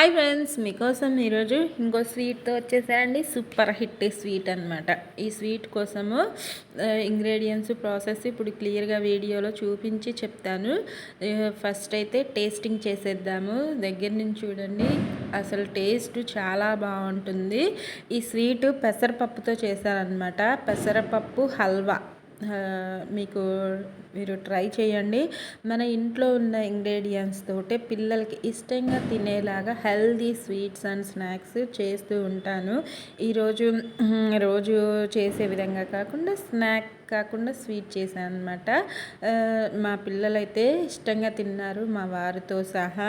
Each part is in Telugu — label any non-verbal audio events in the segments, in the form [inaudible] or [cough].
హాయ్ ఫ్రెండ్స్ మీకోసం ఈరోజు ఇంకో స్వీట్తో వచ్చేసారండి. సూపర్ హిట్ స్వీట్ అనమాట ఈ స్వీట్ కోసము ఇంగ్రీడియంట్స్ ప్రాసెస్ ఇప్పుడు క్లియర్గా వీడియోలో చూపించి చెప్తాను. ఫస్ట్ అయితే టేస్టింగ్ చేసేద్దాము. దగ్గర నుంచి చూడండి అసలు టేస్ట్ చాలా బాగుంటుంది. ఈ స్వీట్ పెసరపప్పుతో చేశారనమాట పెసరపప్పు హల్వా. మీకు మీరు ట్రై చేయండి. మన ఇంట్లో ఉన్న ఇంగ్రీడియంట్స్ తోటే పిల్లలకి ఇష్టంగా తినేలాగా హెల్దీ స్వీట్స్ అండ్ స్నాక్స్ చేస్తూ ఉంటాను. ఈరోజు రోజు చేసే విధంగా కాకుండా స్నాక్ కాకుండా స్వీట్ చేశాను అనమాట మా పిల్లలైతే ఇష్టంగా తిన్నారు. మా వారితో సహా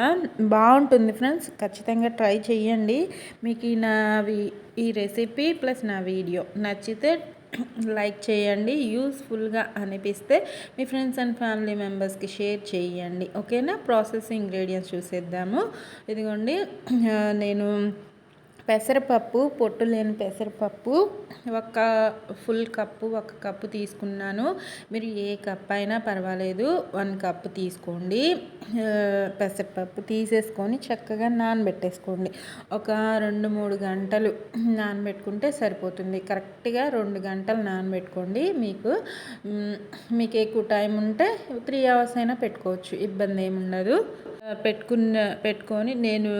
బాగుంటుంది ఫ్రెండ్స్. ఖచ్చితంగా ట్రై చేయండి. మీకు నా ఈ రెసిపీ ప్లస్ నా వీడియో నచ్చితే లైక్ చేయండి యూస్ఫుల్గా అనిపిస్తే మీ ఫ్రెండ్స్ అండ్ ఫ్యామిలీ మెంబర్స్కి షేర్ చేయండి. ఓకేనా? ప్రాసెస్ ఇంగ్రీడియంట్స్ చూసేద్దాము. ఇదిగోండి నేను పెసరపప్పు పొట్టు లేని పెసరపప్పు ఒక ఫుల్ కప్పు ఒక కప్పు తీసుకున్నాను. మీరు ఏ కప్ అయినా పర్వాలేదు. వన్ కప్పు తీసుకోండి. పెసరపప్పు తీసేసుకొని చక్కగా నానబెట్టేసుకోండి. ఒక రెండు మూడు గంటలు నానబెట్టుకుంటే సరిపోతుంది. కరెక్ట్గా రెండు గంటలు నానబెట్టుకోండి. మీకు మీకు ఎక్కువ టైం ఉంటే త్రీ అవర్స్ అయినా పెట్టుకోవచ్చు. ఇబ్బంది ఏమి ఉండదు పెట్టుకున్న పెట్టుకొని నేను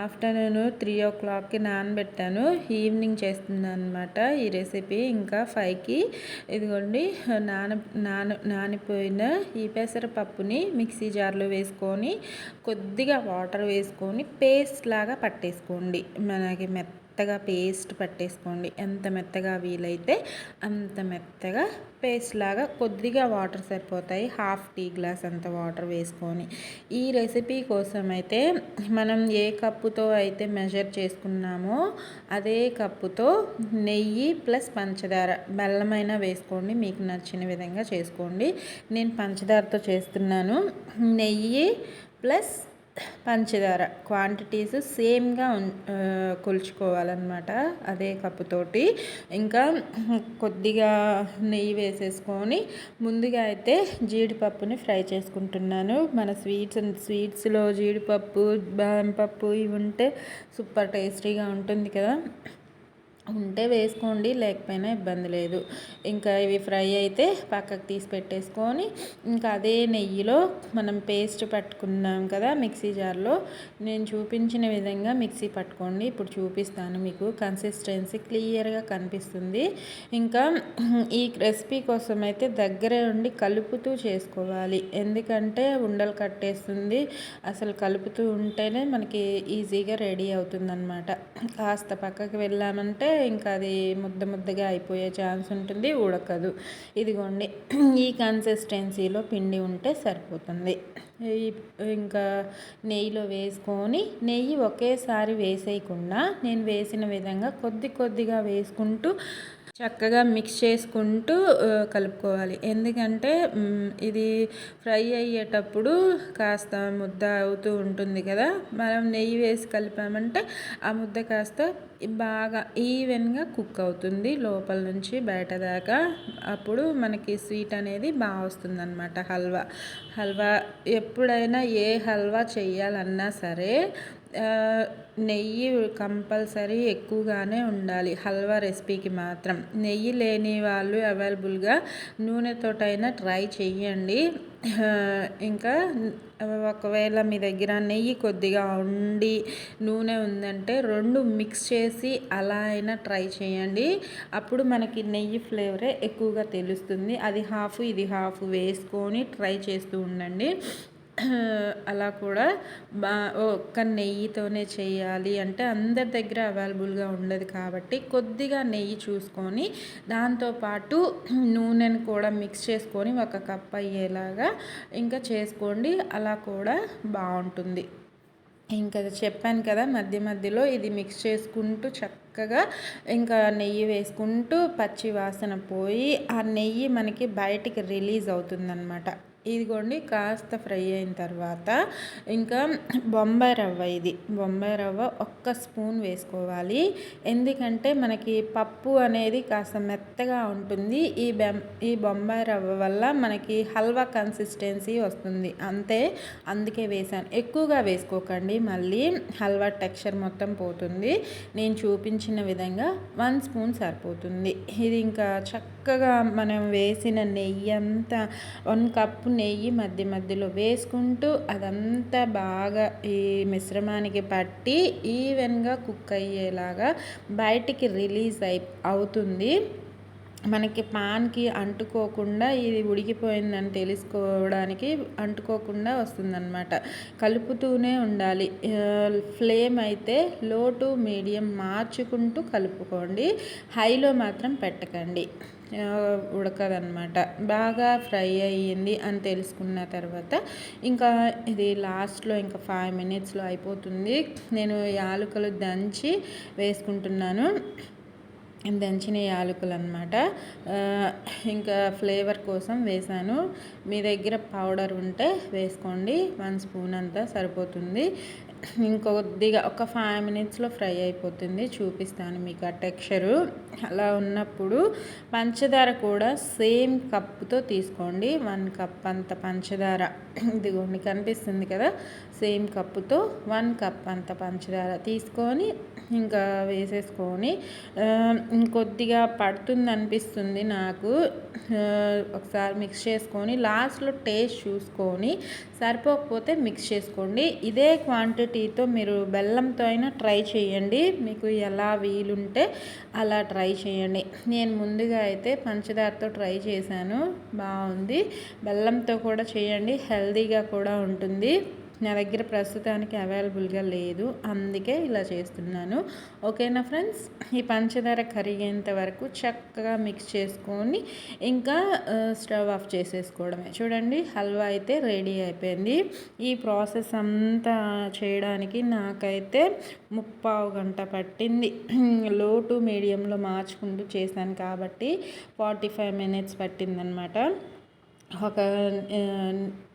ఆఫ్టర్నూన్ త్రీ ఓ క్లాక్కి నానబెట్టాను. ఈవినింగ్ చేస్తున్నాను అనమాట ఈ రెసిపీ. ఇంకా ఫైవ్కి ఇదిగోండి నాన నాన నానిపోయిన ఈ పెసరపప్పుని మిక్సీ జార్లో వేసుకొని కొద్దిగా వాటర్ వేసుకొని పేస్ట్ లాగా పట్టేసుకోండి. మనకి మెత్త మెత్తగా పేస్ట్ పట్టేసుకోండి. ఎంత మెత్తగా వీలైతే అంత మెత్తగా పేస్ట్ లాగా కొద్దిగా వాటర్ సరిపోతాయి. హాఫ్ టీ గ్లాస్ అంత వాటర్ వేసుకొని. ఈ రెసిపీ కోసం అయితే మనం ఏ కప్పుతో అయితే మెజర్ చేసుకున్నామో అదే కప్పుతో నెయ్యి ప్లస్ పంచదార బెల్లమైనా వేసుకోండి. మీకు నచ్చిన విధంగా చేసుకోండి. నేను పంచదారతో చేస్తున్నాను. నెయ్యి ప్లస్ పంచదార క్వాంటిటీస్ సేమ్గా కొలుచుకోవాలన్నమాట. అదే కప్పుతోటి. ఇంకా కొద్దిగా నెయ్యి వేసేసుకొని ముందుగా అయితే జీడిపప్పుని ఫ్రై చేసుకుంటున్నాను. మన స్వీట్స్ స్వీట్స్లో జీడిపప్పు బాదం పప్పు ఇవి ఉంటే సూపర్ టేస్టీగా ఉంటుంది కదా. ఉంటే వేసుకోండి లేకపోయినా ఇబ్బంది లేదు. ఇంకా ఇవి ఫ్రై అయితే పక్కకు తీసి పెట్టేసుకొని ఇంకా అదే నెయ్యిలో మనం పేస్ట్ పట్టుకున్నాం కదా మిక్సీ జార్లో నేను చూపించిన విధంగా మిక్సీ పట్టుకోండి. ఇప్పుడు చూపిస్తాను మీకు. కన్సిస్టెన్సీ క్లియర్గా కనిపిస్తుంది. ఇంకా ఈ రెసిపీ కోసం అయితే దగ్గరే ఉండి కలుపుతూ చేసుకోవాలి. ఎందుకంటే ఉండలు కట్టేస్తుంది. అసలు కలుపుతూ ఉంటేనే మనకి ఈజీగా రెడీ అవుతుందన్నమాట. కాస్త పక్కకి వెళ్ళామంటే ఇంకా అది ముద్ద ముద్దగా అయిపోయే ఛాన్స్ ఉంటుంది ఉడకదు. ఇదిగోండి ఈ కన్సిస్టెన్సీలో పిండి ఉంటే సరిపోతుంది. ఇంకా నెయ్యిలో వేసుకొని నెయ్యి ఒకేసారి వేసేయకుండా నేను వేసిన విధంగా కొద్ది కొద్దిగా వేసుకుంటూ చక్కగా మిక్స్ చేసుకుంటూ కలుపుకోవాలి. ఎందుకంటే ఇది ఫ్రై అయ్యేటప్పుడు కాస్త ముద్ద అవుతూ ఉంటుంది కదా. మనం నెయ్యి వేసి కలిపామంటే ఆ ముద్ద కాస్త బాగా ఈవెన్గా కుక్ అవుతుంది లోపల నుంచి బయట దాకా. అప్పుడు మనకి స్వీట్ అనేది బాగా వస్తుంది అనమాట హల్వా. హల్వా ఎప్పుడైనా ఏ హల్వా చేయాలన్నా సరే నెయ్యి కంపల్సరీ ఎక్కువగానే ఉండాలి హల్వా రెసిపీకి మాత్రం. నెయ్యి లేని వాళ్ళు అవైలబుల్గా నూనెతోటైనా ట్రై చెయ్యండి. ఇంకా ఒకవేళ మీ దగ్గర నెయ్యి కొద్దిగా ఉండి నూనె ఉందంటే రెండు మిక్స్ చేసి అలా అయినా ట్రై చేయండి అప్పుడు మనకి నెయ్యి ఫ్లేవరే ఎక్కువగా తెలుస్తుంది. అది హాఫ్ ఇది హాఫ్ వేసుకొని ట్రై చేస్తూ ఉండండి. [clears throat] అలా కూడా బా ఒక్క నెయ్యితోనే చేయాలి అంటే అందరి దగ్గర అవైలబుల్గా ఉండదు కాబట్టి కొద్దిగా నెయ్యి చూసుకొని దాంతోపాటు [clears throat] నూనెను కూడా మిక్స్ చేసుకొని ఒక కప్ అయ్యేలాగా ఇంకా చేసుకోండి. అలా కూడా బాగుంటుంది. ఇంకా చెప్పాను కదా మధ్య మధ్యలో ఇది మిక్స్ చేసుకుంటూ చక్కగా ఇంకా నెయ్యి వేసుకుంటూ పచ్చి వాసన పోయి ఆ నెయ్యి మనకి బయటికి రిలీజ్ అవుతుందన్నమాట. ఇదిగోండి కాస్త ఫ్రై అయిన తర్వాత ఇంకా బొంబాయి రవ్వ ఇది. బొంబాయి రవ్వ ఒక్క స్పూన్ వేసుకోవాలి. ఎందుకంటే మనకి పప్పు అనేది కాస్త మెత్తగా ఉంటుంది. ఈ బెం ఈ బొంబాయి రవ్వ వల్ల మనకి హల్వా కన్సిస్టెన్సీ వస్తుంది. అంతే అందుకే వేసాను. ఎక్కువగా వేసుకోకండి. మళ్ళీ హల్వా టెక్స్చర్ మొత్తం పోతుంది. నేను చూపించిన విధంగా వన్ స్పూన్ సరిపోతుంది. ఇది ఇంకా చక్కగా మనం వేసిన నెయ్యి అంతా వన్ కప్పు నెయ్యి మధ్య మధ్యలో వేసుకుంటూ అదంతా బాగా ఈ మిశ్రమానికి పట్టి ఈవెన్గా కుక్ అయ్యేలాగా బయటికి రిలీజ్ అయి అవుతుంది. మనకి పాన్కి అంటుకోకుండా ఇది ఉడికిపోయిందని తెలుసుకోవడానికి అంటుకోకుండా వస్తుందన్నమాట. కలుపుతూనే ఉండాలి. ఫ్లేమ్ అయితే లో టు మీడియం మార్చుకుంటూ కలుపుకోండి. హైలో మాత్రం పెట్టకండి. ఉడకదనమాట బాగా ఫ్రై అయ్యింది అని తెలుసుకున్న తర్వాత ఇంకా ఇది లాస్ట్లో ఇంకా ఫైవ్ మినిట్స్లో అయిపోతుంది. నేను యాలకులు దంచి వేసుకుంటున్నాను. దంచిన యాలకులు అనమాట ఇంకా ఫ్లేవర్ కోసం వేసాను. మీ దగ్గర పౌడర్ ఉంటే వేసుకోండి. వన్ స్పూన్ అంతా సరిపోతుంది. ఇంకొద్దిగా ఒక ఫైవ్ మినిట్స్లో ఫ్రై అయిపోతుంది. చూపిస్తాను మీకు ఆ టెక్స్చరు అలా ఉన్నప్పుడు పంచదార కూడా సేమ్ కప్పుతో తీసుకోండి. వన్ కప్ అంత పంచదార. ఇదిగోండి కనిపిస్తుంది కదా? సేమ్ కప్పుతో వన్ కప్ అంత పంచదార తీసుకొని ఇంకా వేసేసుకొని ఇంకొద్దిగా పడుతుంది అనిపిస్తుంది నాకు. ఒకసారి మిక్స్ చేసుకొని లాస్ట్లో టేస్ట్ చూసుకొని సరిపోకపోతే మిక్స్ చేసుకోండి. ఇదే క్వాంటిటీ టీతో మీరు బెల్లంతో అయినా ట్రై చేయండి. మీకు ఎలా వీలుంటే అలా ట్రై చేయండి. నేను ముందుగా అయితే పంచదారతో ట్రై చేశాను. బాగుంది. బెల్లంతో కూడా చేయండి. హెల్దీగా కూడా ఉంటుంది. నా దగ్గర ప్రస్తుతానికి అవైలబుల్గా లేదు. అందుకే ఇలా చేస్తున్నాను. ఓకేనా ఫ్రెండ్స్? ఈ పంచదార కరిగేంత వరకు చక్కగా మిక్స్ చేసుకొని ఇంకా స్టవ్ ఆఫ్ చేసేసుకోవడమే. చూడండి హల్వా అయితే రెడీ అయిపోయింది. ఈ ప్రాసెస్ అంతా చేయడానికి నాకైతే ముప్పావు గంట పట్టింది. లో టు మీడియంలో మార్చుకుంటూ చేశాను కాబట్టి ఫార్టీ ఫైవ్ మినిట్స్ పట్టిందనమాట. ఒక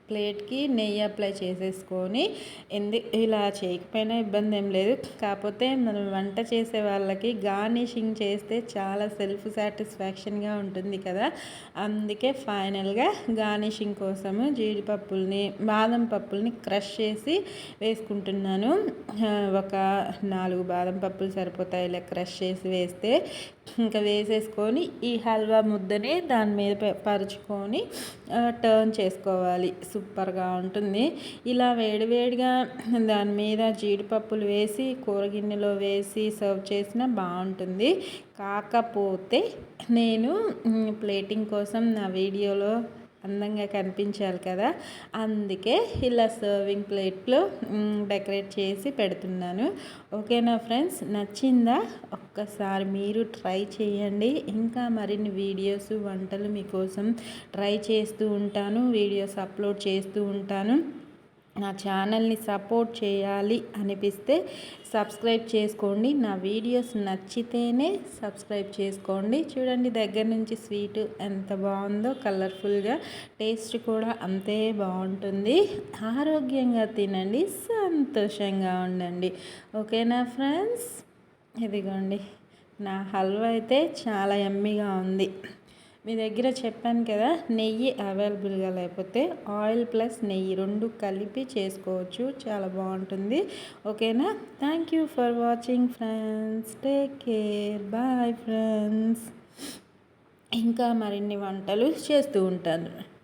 ప్లేట్కి నెయ్యి అప్లై చేసేసుకొని ఎందు ఇలా చేయకపోయినా ఇబ్బంది ఏం లేదు. కాకపోతే మనం వంట చేసే వాళ్ళకి గార్నిషింగ్ చేస్తే చాలా సెల్ఫ్ సాటిస్ఫాక్షన్గా ఉంటుంది కదా. అందుకే ఫైనల్గా గార్నిషింగ్ కోసము జీడిపప్పుల్ని బాదం పప్పుల్ని క్రష్ చేసి వేసుకుంటున్నాను. ఒక నాలుగు బాదం పప్పులు సరిపోతాయి ఇలా క్రష్ చేసి వేస్తే ఇంకా వేసేసుకొని ఈ హల్వా ముద్దని దాని మీద పరుచుకొని టర్న్ చేసుకోవాలి. సూపర్గా ఉంటుంది. ఇలా వేడివేడిగా దాని మీద జీడిపప్పులు వేసి కూరగిన్నెలో వేసి సర్వ్ చేసినా బాగుంటుంది. కాకపోతే నేను ప్లేటింగ్ కోసం నా వీడియోలో అందంగా కనిపించాలి కదా. అందుకే ఇలా సర్వింగ్ ప్లేట్లో డెకరేట్ చేసి పెడుతున్నాను. ఓకేనా ఫ్రెండ్స్? నచ్చిందా? ఒక్కసారి మీరు ట్రై చేయండి. ఇంకా మరిన్ని వీడియోస్ వంటలు మీకోసం ట్రై చేస్తూ ఉంటాను. వీడియోస్ అప్లోడ్ చేస్తూ ఉంటాను. నా ఛానల్ని సపోర్ట్ చేయాలి అనిపిస్తే సబ్స్క్రైబ్ చేసుకోండి. నా వీడియోస్ నచ్చితేనే సబ్స్క్రైబ్ చేసుకోండి. చూడండి దగ్గర నుంచి స్వీట్ ఎంత బాగుందో కలర్ఫుల్గా టేస్ట్ కూడా అంతే బాగుంటుంది. ఆరోగ్యంగా తినండి సంతోషంగా ఉండండి. ఓకేనా ఫ్రెండ్స్? ఇదిగోండి నా హల్వా అయితే చాలా ఎమ్మిగా ఉంది. మీ దగ్గర చెప్పాను కదా నెయ్యి అవైలబుల్గా లేకపోతే ఆయిల్ ప్లస్ నెయ్యి రెండు కలిపి చేసుకోవచ్చు. చాలా బాగుంటుంది. ఓకేనా? Thank you for watching friends. Take care. Bye friends. ఇంకా మరిన్ని వంటలు చేస్తూ ఉంటాను.